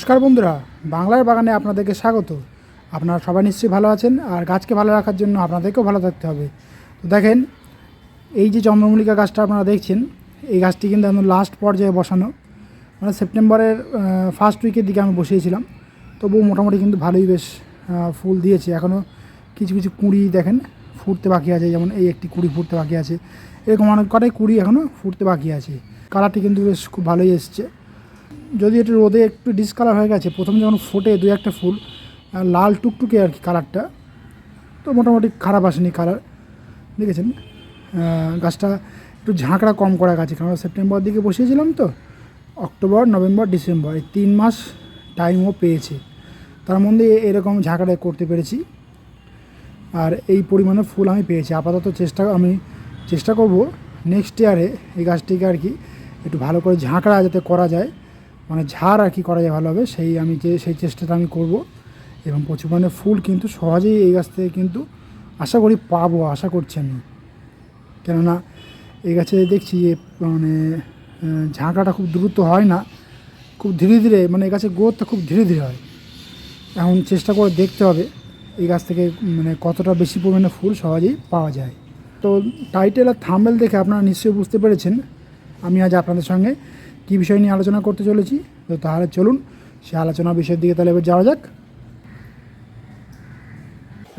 নমস্কার বন্ধুরা বাংলার বাগানে আপনাদেরকে স্বাগত। আপনারা সবাই নিশ্চয়ই ভালো আছেন, আর গাছকে ভালো রাখার জন্য আপনাদেরকেও ভালো থাকতে হবে। তো দেখেন, এই যে চন্দ্রমল্লিকা গাছটা আপনারা দেখছেন, এই গাছটি কিন্তু একদম লাস্ট পর্যায়ে বসানো। মানে সেপ্টেম্বরের ফার্স্ট উইকের দিকে আমি বসিয়েছিলাম। তবুও মোটামুটি কিন্তু ভালোই বেশ ফুল দিয়েছে। এখনও কিছু কিছু কুঁড়ি দেখেন, ফুটতে বাকি আছে। যেমন এই একটি কুঁড়ি ফুটতে বাকি আছে। এরকম অনেক কটাই কুঁড়ি এখনও ফুটতে বাকি আছে। কালারটি কিন্তু বেশ খুব ভালোই এসছে। যদি একটু রোদে একটু ডিসকালার হয়ে গেছে, প্রথম যখন ফোটে দু একটা ফুল লাল টুকটুকে আর কি কালারটা তো মোটামুটি খারাপ আসেনি কালার দেখেছেন? গাছটা একটু ঝাঁকড়া কম করা গেছে, কারণ সেপ্টেম্বর দিকে বসিয়েছিলাম তো, অক্টোবর, নভেম্বর, ডিসেম্বর, এই তিন মাস টাইমও পেয়েছে। তার মধ্যে এরকম ঝাঁকড়া করতে পেরেছি। আর এই পরিমাণে ফুল আমি পেয়েছি। আপাতত চেষ্টা, আমি চেষ্টা করব নেক্সট ইয়ারে এই গাছটিকে আর কি একটু ভালো করে ঝাঁকড়া যাতে করা যায়। মানে ঝাড় আর কি করা যায় ভালোভাবে সেই আমি যে, সেই চেষ্টাটা আমি করব। এবং প্রচুর পরিমাণে ফুল কিন্তু সহজেই এই গাছ থেকে কিন্তু আশা করি পাবো, আশা করছি আমি। কেননা এই গাছে দেখছি যে মানে ঝাঁকাটা খুব দ্রুত হয় না, খুব ধীরে ধীরে মানে এই গাছের গ্রোথটা খুব ধীরে ধীরে হয়। এখন চেষ্টা করে দেখতে হবে এই গাছ থেকে মানে কতটা বেশি পরিমাণে ফুল সহজেই পাওয়া যায়। তো টাইটেল আর থাম্বেল দেখে আপনারা নিশ্চয়ই বুঝতে পেরেছেন। আমি আজ আপনাদের সঙ্গে কী বিষয় নিয়ে আলোচনা করতে চলেছি? তো তাহলে চলুন, সে আলোচনা বিষয়ের দিকে তাহলে এবার যাওয়া যাক।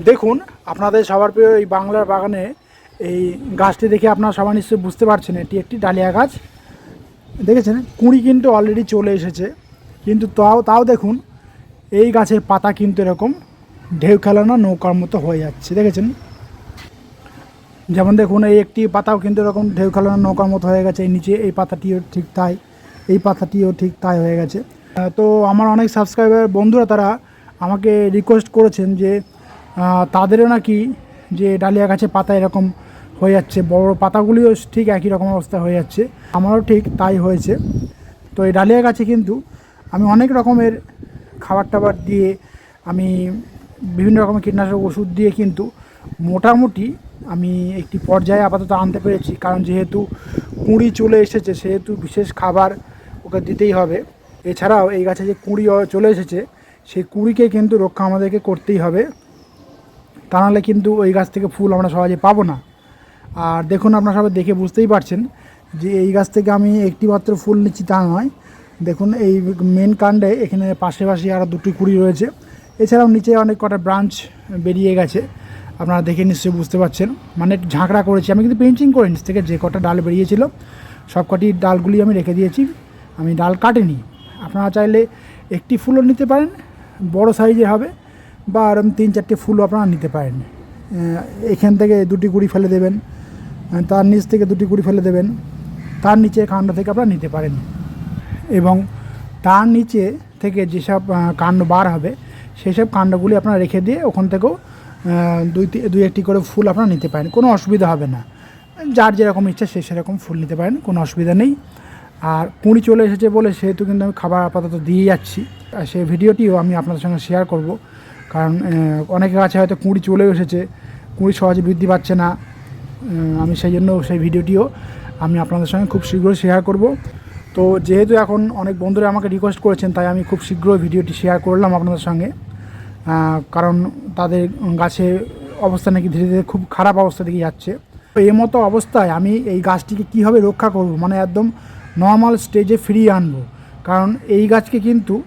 দেখুন, আপনাদের সবার প্রিয় এই বাংলার বাগানে এই গাছটি দেখে আপনারা সবাই নিশ্চয়ই বুঝতে পারছেন, এটি একটি ডালিয়া গাছ। দেখেছেন? কুঁড়ি কিন্তু অলরেডি চলে এসেছে। কিন্তু তাও তাও দেখুন, এই গাছের পাতা কিন্তু এরকম ঢেউ খেলানো নৌকার মতো হয়ে যাচ্ছে। দেখেছেন? যেমন দেখুন, এই একটি পাতাও কিন্তু এরকম ঢেউ খেলানো নৌকার মতো হয়ে গেছে। এই নিচে এই পাতাটিও ঠিক তাই। এই পাতাটিও ঠিক তাই হয়ে গেছে। তো আমার অনেক সাবস্ক্রাইবার বন্ধুরা তারা আমাকে রিকোয়েস্ট করেছেন যে তাদেরও নাকি যে ডালিয়া গাছে পাতা এরকম হয়ে যাচ্ছে, বড় পাতাগুলিও ঠিক একই রকম অবস্থা হয়ে যাচ্ছে, আমারও ঠিক তাই হয়েছে। তো এই ডালিয়া গাছে কিন্তু আমি অনেক রকমের খাবার টাবার দিয়ে আমি বিভিন্ন রকমের কীটনাশক ওষুধ দিয়ে কিন্তু মোটামুটি আমি একটি পর্যায়ে আপাতত আনতে পেরেছি। কারণ যেহেতু কুঁড়ি চলে এসেছে, সেহেতু বিশেষ খাবার ওকে দিতেই হবে। এছাড়াও এই গাছে যে কুঁড়ি চলে এসেছে, সেই কুঁড়িকে কিন্তু রক্ষা আমাদেরকে করতেই হবে। তা নাহলে কিন্তু ওই গাছ থেকে ফুল আমরা সহজে পাবো না। আর দেখুন, আপনারা সবাই দেখে বুঝতেই পারছেন যে এই গাছ থেকে আমি একটি মাত্র ফুল নিচ্ছি তা নয়। দেখুন, এই মেন কাণ্ডে এখানে পাশে পাশে আরও দুটি কুড়ি রয়েছে। এছাড়াও নিচে অনেক কটা ব্রাঞ্চ বেরিয়ে গেছে। আপনারা দেখে নিশ্চয়ই বুঝতে পারছেন। মানে ঝাঁকড়া করেছি। আমি কিন্তু পেঞ্চিং করে নিচ থেকে যে কটা ডাল বেরিয়েছিল সব কটি ডালগুলি আমি রেখে দিয়েছি। আমি ডাল কাটিনি। আপনারা চাইলে একটি ফুলও নিতে পারেন, বড় সাইজের হবে, বা আরম তিন চারটে ফুলও আপনারা নিতে পারেন। এখান থেকে দুটি কুড়ি ফেলে দেবেন তার নিচ থেকে দুটি কুড়ি ফেলে দেবেন, তার নিচে কাণ্ড থেকে আপনারা নিতে পারেন। এবং তার নিচে থেকে যেসব কাণ্ড বার হবে সেই সব কাণ্ডগুলি আপনারা রেখে দিয়ে ওখান থেকেও দুই দুই একটি করে ফুল আপনারা নিতে পারেন, কোনো অসুবিধা হবে না। যার যেরকম ইচ্ছা সে সেরকম ফুল নিতে পারেন, কোনো অসুবিধা নেই। আর কুঁড়ি চলে এসেছে বলে সেহেতু কিন্তু আমি খাবার আপাতত দিয়ে যাচ্ছি। আর সেই ভিডিওটিও আমি আপনাদের সঙ্গে শেয়ার করব। কারণ অনেকের কাছে হয়তো কুঁড়ি চলে এসেছে কুঁড়ি সহজে বৃদ্ধি পাচ্ছে না। আমি সেই জন্য সেই ভিডিওটিও আমি আপনাদের সঙ্গে খুব শীঘ্রই শেয়ার করব। তো যেহেতু এখন অনেক বন্ধুরা আমাকে রিকোয়েস্ট করেছেন, তাই আমি খুব শীঘ্রই ভিডিওটি শেয়ার করলাম আপনাদের সঙ্গে। কারণ তাদের গাছে অবস্থা নাকি ধীরে ধীরে খুব খারাপ অবস্থা দিকে যাচ্ছে। তো এই মতো অবস্থায় আমি এই গাছটিকে কীভাবে রক্ষা করব? মানে একদম নর্মাল স্টেজে ফিরিয়ে আনব। কারণ এই গাছকে কিন্তু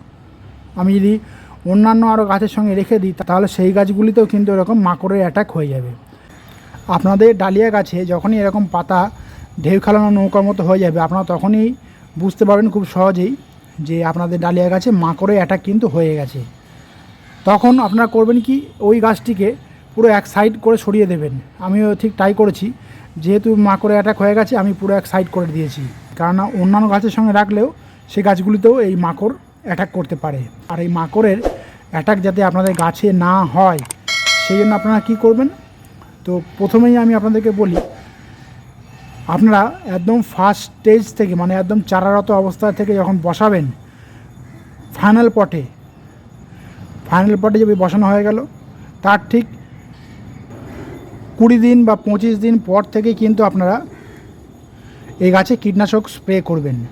আমি যদি অন্যান্য আরও গাছের সঙ্গে রেখে দিই, তাহলে সেই গাছগুলিতেও কিন্তু এরকম মাকড়ের অ্যাটাক হয়ে যাবে। আপনাদের ডালিয়া গাছে যখনই এরকম পাতা, ঢেউ খেলানো নৌকার মতো হয়ে যাবে, আপনারা তখনই বুঝতে পারবেন খুব সহজেই যে আপনাদের ডালিয়া গাছে মাকড়ের অ্যাটাক কিন্তু হয়ে গেছে। তখন আপনারা করবেন কি, ওই গাছটিকে পুরো এক সাইড করে সরিয়ে দেবেন। আমিও ঠিক তাই করেছি। যেহেতু মাকড়ে অ্যাটাক হয়ে গেছে, আমি পুরো এক সাইড করে দিয়েছি। কেননা অন্যান্য গাছের সঙ্গে রাখলেও সেই গাছগুলিতেও এই মাকড় অ্যাটাক করতে পারে। আর এই মাকড়ের অ্যাটাক যাতে আপনাদের গাছে না হয়, সেই জন্য আপনারা কী করবেন? তো প্রথমেই আমি আপনাদেরকে বলি, আপনারা একদম ফার্স্ট স্টেজ থেকে মানে একদম চারারত অবস্থা থেকে যখন বসাবেন ফাইনাল পটে ফাইনাল পটে যদি বসানো হয়ে গেল, তার ঠিক কুড়ি দিন বা পঁচিশ দিন পর থেকে কিন্তু আপনারা এই গাছে কীটনাশক স্প্রে করবেন।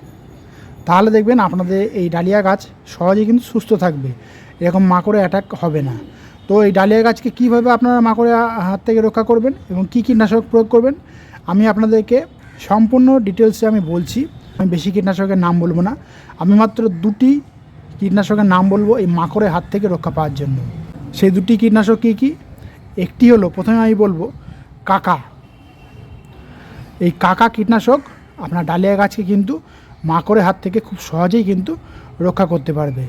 তাহলে দেখবেন আপনাদের এই ডালিয়া গাছ সহজেই কিন্তু সুস্থ থাকবে। এরকম মাকড়ে অ্যাটাক হবে না। তো এই ডালিয়া গাছকে কীভাবে আপনারা মাকড়ে হাত থেকে রক্ষা করবেন এবং কী কীটনাশক প্রয়োগ করবেন, আমি আপনাদেরকে সম্পূর্ণ ডিটেলসে আমি বলছি। আমি বেশি কীটনাশকের নাম বলব না। আমি মাত্র দুটি কীটনাশকের নাম বলব এই মাকড়ের হাত থেকে রক্ষা পাওয়ার জন্য। সেই দুটি কীটনাশক কী কী? একটি হলো, প্রথমে আমি বলব, কাকা। এই কাকা কীটনাশক আপনার ডালিয়া গাছকে কিন্তু মাকড়ের হাত থেকে খুব সহজেই কিন্তু রক্ষা করতে পারবে।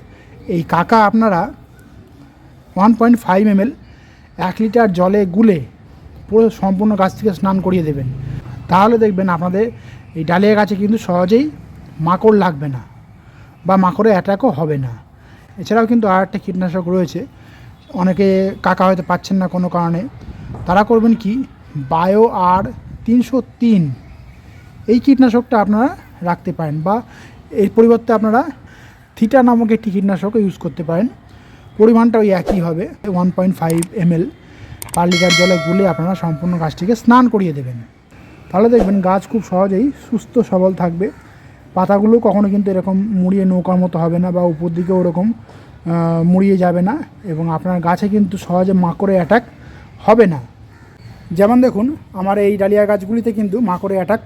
এই কাকা আপনারা ওয়ান পয়েন্ট ফাইভ এমএল এক লিটার জলে গুলে পুরো সম্পূর্ণ গাছ থেকে স্নান করিয়ে দেবেন। তাহলে দেখবেন আপনাদের এই ডালিয়া গাছে কিন্তু সহজেই মাকড় লাগবে না বা মাকড়ে অ্যাটাকও হবে না। এছাড়াও কিন্তু আর একটা কীটনাশক রয়েছে, অনেকে কাকা হয়তো পাচ্ছেন না কোনো কারণে। তারা করবেন কি? বায়ো আর তিনশো তিন। এই কীটনাশকটা আপনারা রাখতে পারেন বা এর পরিবর্তে আপনারা থিটা নামক একটি কীটনাশকও ইউজ করতে পারেন। পরিমাণটা ওই একই হবে one point five ML per litre জলে গুলে আপনারা সম্পূর্ণ গাছটিকে স্নান করিয়ে দেবেন। তাহলে দেখবেন গাছ খুব সহজেই সুস্থ, সবল থাকবে। পাতাগুলো কখনো কিন্তু এরকম মুড়িয়ে নৌকার মতো হবে না বা উপর দিকেও ওরকম মুড়িয়ে যাবে না এবং আপনার গাছে কিন্তু সহজে মাকড়ে অ্যাটাক হবে না। যেমন দেখুন, আমার এই ডালিয়া গাছগুলিতে কিন্তু মাকড়ে অ্যাটাক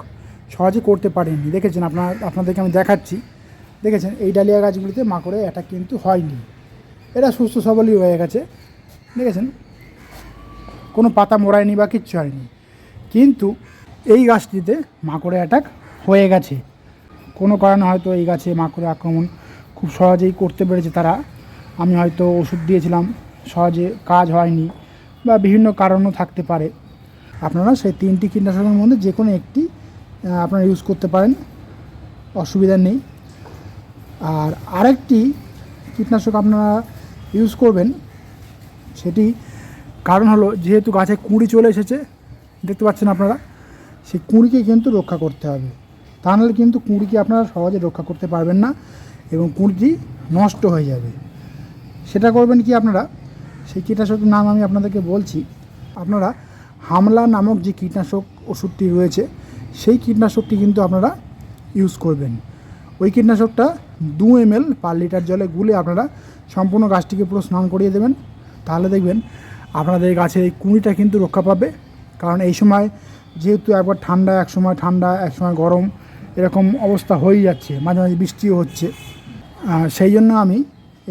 সহজে করতে পারেনি দেখেছেন আপনার, আপনাদেরকে আমি দেখাচ্ছি। দেখেছেন, এই ডালিয়া গাছগুলিতে মাকড়ে অ্যাটাক কিন্তু হয়নি। এটা সুস্থ সবলই হয়ে গেছে। দেখেছেন, কোনো পাতা মোড়ায়নি বা কিচ্ছু হয়নি। কিন্তু এই গাছটিতে মাকড়ে অ্যাটাক হয়ে গেছে। কোনো কারণে হয়তো এই গাছে মাকড়ে আক্রমণ খুব সহজেই করতে পেরেছে তারা। আমি হয়তো ওষুধ দিয়েছিলাম, সহজে কাজ হয়নি বা বিভিন্ন কারণও থাকতে পারে। আপনারা সেই তিনটি কীটনাশকের মধ্যে যে কোনো একটি আপনারা ইউজ করতে পারেন। অসুবিধা নেই। আর আরেকটি কীটনাশক আপনারা ইউজ করবেন, সেটি কারণ হলো যেহেতু গাছে কুঁড়ি চলে এসেছে, দেখতে পাচ্ছেন আপনারা, সেই কুঁড়িকে কিন্তু রক্ষা করতে হবে। তা নাহলে কিন্তু কুঁড়িকে আপনারা সহজে রক্ষা করতে পারবেন না এবং কুঁড়িটি নষ্ট হয়ে যাবে। সেটা করবেন কি আপনারা? সেই কীটনাশকের নাম আমি আপনাদেরকে বলছি। আপনারা হামলা নামক যে কীটনাশক ওষুধটি রয়েছে, সেই কীটনাশকটি কিন্তু আপনারা ইউজ করবেন। ওই কীটনাশকটা দু এম এল পার লিটার জলে গুলে আপনারা সম্পূর্ণ গাছটিকে পুরো স্নান করিয়ে দেবেন। তাহলে দেখবেন আপনাদের গাছের এই কুঁড়িটা কিন্তু রক্ষা পাবে। কারণ এই সময় যেহেতু একবার ঠান্ডা, এক সময় ঠান্ডা, এক সময় গরম, এরকম অবস্থা হয়েই যাচ্ছে, মাঝে মাঝে বৃষ্টিও হচ্ছে। সেই জন্য আমি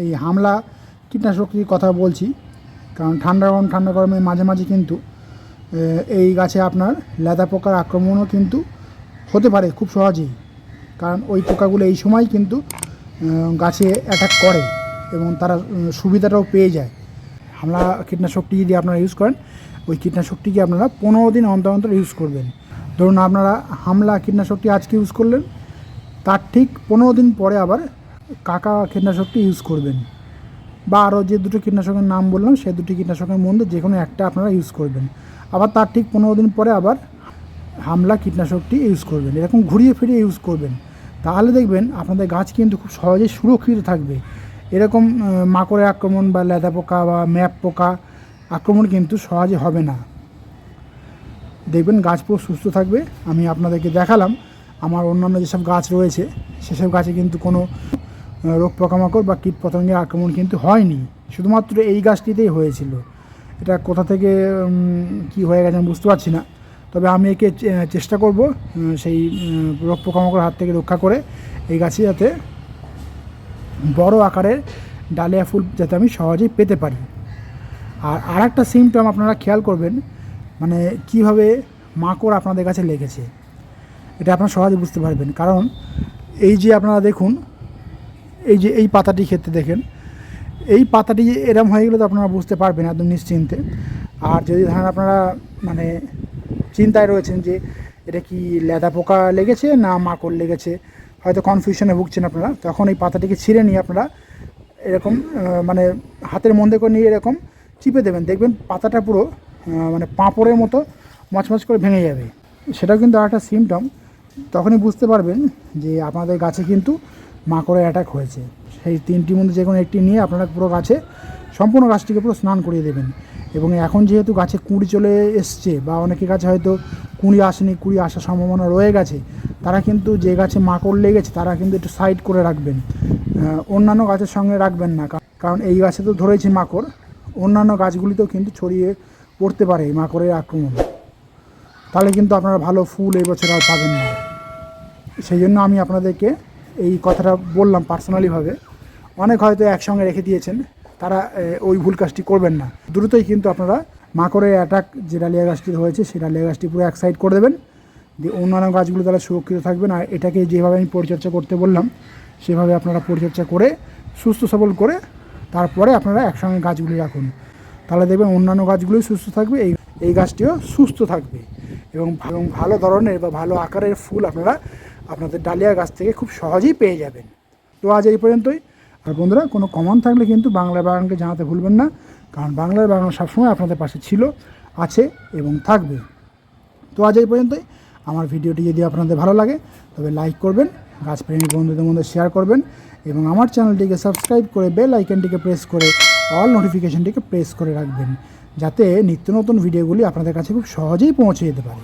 এই হামলা কীটনাশকটির কথা বলছি। কারণ ঠান্ডা গরম, ঠান্ডা গরমের মাঝে মাঝে কিন্তু এই গাছে আপনার লেদা পোকার আক্রমণও কিন্তু হতে পারে খুব সহজেই। কারণ ওই পোকাগুলো এই সময় কিন্তু গাছে অ্যাটাক করে এবং তারা সুবিধাটাও পেয়ে যায়। হামলা কীটনাশকটি যদি আপনারা ইউজ করেন, ওই কীটনাশকটিকে আপনারা পনেরো দিন অন্তর অন্তর ইউজ করবেন। ধরুন আপনারা হামলা কীটনাশকটি আজকে ইউজ করলেন, তার ঠিক পনেরো দিন পরে আবার কাকা কীটনাশকটি ইউজ করবেন। বা আরও যে দুটো কীটনাশকের নাম বললাম, সে দুটি কীটনাশকের মধ্যে যে কোনো একটা আপনারা ইউজ করবেন। আবার তার ঠিক পনেরো দিন পরে আবার হামলা কীটনাশকটি ইউজ করবেন। এরকম ঘুরিয়ে ফিরিয়ে ইউজ করবেন। তাহলে দেখবেন আপনাদের গাছ কিন্তু খুব সহজেই সুরক্ষিত থাকবে। এরকম আহ, মাকড়ের আক্রমণ বা লেদা পোকা বা ম্যাপ পোকা আক্রমণ কিন্তু সহজে হবে না। দেখবেন গাছ পুরো সুস্থ থাকবে। আমি আপনাদেরকে দেখালাম আমার অন্যান্য যেসব গাছ রয়েছে সেসব গাছে কিন্তু কোনো রোগ পোকামাকড় বা কীট পতঙ্গের আক্রমণ কিন্তু হয়নি। শুধুমাত্র এই গাছটিতেই হয়েছিল। এটা কোথা থেকে কি হয়ে গেছে আমি বুঝতে পারছি না। তবে আমি একে চেষ্টা করব সেই রোগ পোকামাকড় হাত থেকে রক্ষা করে এই গাছে যাতে বড় আকারের ডালিয়া ফুল যাতে আমি সহজেই পেতে পারি। আর আরেকটা সিমটম আপনারা খেয়াল করবেন মানে কীভাবে মাকড় আপনাদের কাছে লেগেছে, এটা আপনারা সহজে বুঝতে পারবেন। কারণ এই যে আপনারা দেখুন, এই যে এই পাতাটি ক্ষেত্রে দেখেন এই পাতাটি এরম হয়ে গেলে তো আপনারা বুঝতে পারবেন একদম নিশ্চিন্তে। আর যদি ধরেন আপনারা মানে চিন্তায় রয়েছেন যে এটা কি লেদা পোকা লেগেছে না মাকড় লেগেছে, হয়তো কনফিউশনে ভুগছেন আপনারা, তখন এই পাতাটিকে ছিঁড়ে নিয়ে আপনারা এরকম মানে হাতের মধ্যে করে নিয়ে এরকম চিপে দেবেন। দেখবেন পাতাটা পুরো মানে পাঁপড়ের মতো মচমচ করে ভেঙে যাবে। সেটাও কিন্তু আরেকটা সিমটম তখনই বুঝতে পারবেন যে আপনাদের গাছে কিন্তু মাকড়ের অ্যাটাক হয়েছে। সেই তিনটির মধ্যে যে কোনো একটি নিয়ে আপনারা পুরো গাছে, সম্পূর্ণ গাছটিকে পুরো স্নান করিয়ে দেবেন। এবং এখন যেহেতু গাছে কুঁড়ি চলে এসছে বা অনেকে গাছে হয়তো কুঁড়ি আসেনি, কুঁড়ি আসার সম্ভাবনা রয়ে গেছে, তারা কিন্তু যে গাছে মাকড় লেগেছে, তারা কিন্তু একটু সাইড করে রাখবেন। অন্যান্য গাছের সঙ্গে রাখবেন না কারণ এই গাছে তো ধরেছে মাকড়, অন্যান্য গাছগুলিতেও কিন্তু ছড়িয়ে পড়তে পারে এই মাকড়ের আক্রমণ। তাহলে কিন্তু আপনারা ভালো ফুল এই বছর আর পাবেন না। সেই জন্য আমি আপনাদেরকে এই কথাটা বললাম পার্সোনালিভাবে অনেক হয়তো একসঙ্গে রেখে দিয়েছেন, তারা ওই ভুল কাজটি করবেন না। দ্রুতই কিন্তু আপনারা মাকড়ের অ্যাটাক যে ডালিয়া গাছটি হয়েছে সেই ডালিয়া গাছটি পুরো এক সাইড করে দেবেন। দিয়ে অন্যান্য গাছগুলো তারা সুরক্ষিত থাকবেন। আর এটাকে যেভাবে আমি পরিচর্যা করতে বললাম, সেভাবে আপনারা পরিচর্যা করে, সুস্থ সবল করে, তারপরে আপনারা একসঙ্গে গাছগুলি রাখুন। তাহলে দেখবেন অন্যান্য গাছগুলোই সুস্থ থাকবে, এই এই গাছটিও সুস্থ থাকবে। এবং এবং ভালো ধরনের বা ভালো আকারের ফুল আপনারা আপনাদের ডালিয়া গাছ থেকে খুব সহজেই পেয়ে যাবেন। তো আজ এই পর্যন্তই। আর বন্ধুরা, কোনো কমন থাকলে কিন্তু বাংলা বাগানকে জানাতে ভুলবেন না, কারণ বাংলার বাগান সবসময় আপনাদের পাশে ছিল, আছে এবং থাকবে। তো আজ এই পর্যন্তই। আমার ভিডিওটি যদি আপনাদের ভালো লাগে, তবে লাইক করবেন গাছপ্রেমী বন্ধুদের মধ্যে শেয়ার করবেন, এবং আমার চ্যানেলটিকে সাবস্ক্রাইব করে বেল আইকনটিকে প্রেস করে অল নোটিফিকেশনটিকে প্রেস করে রাখবেন, যাতে নিত্য নতুন ভিডিওগুলি আপনাদের কাছে খুব সহজেই পৌঁছে যেতে পারে।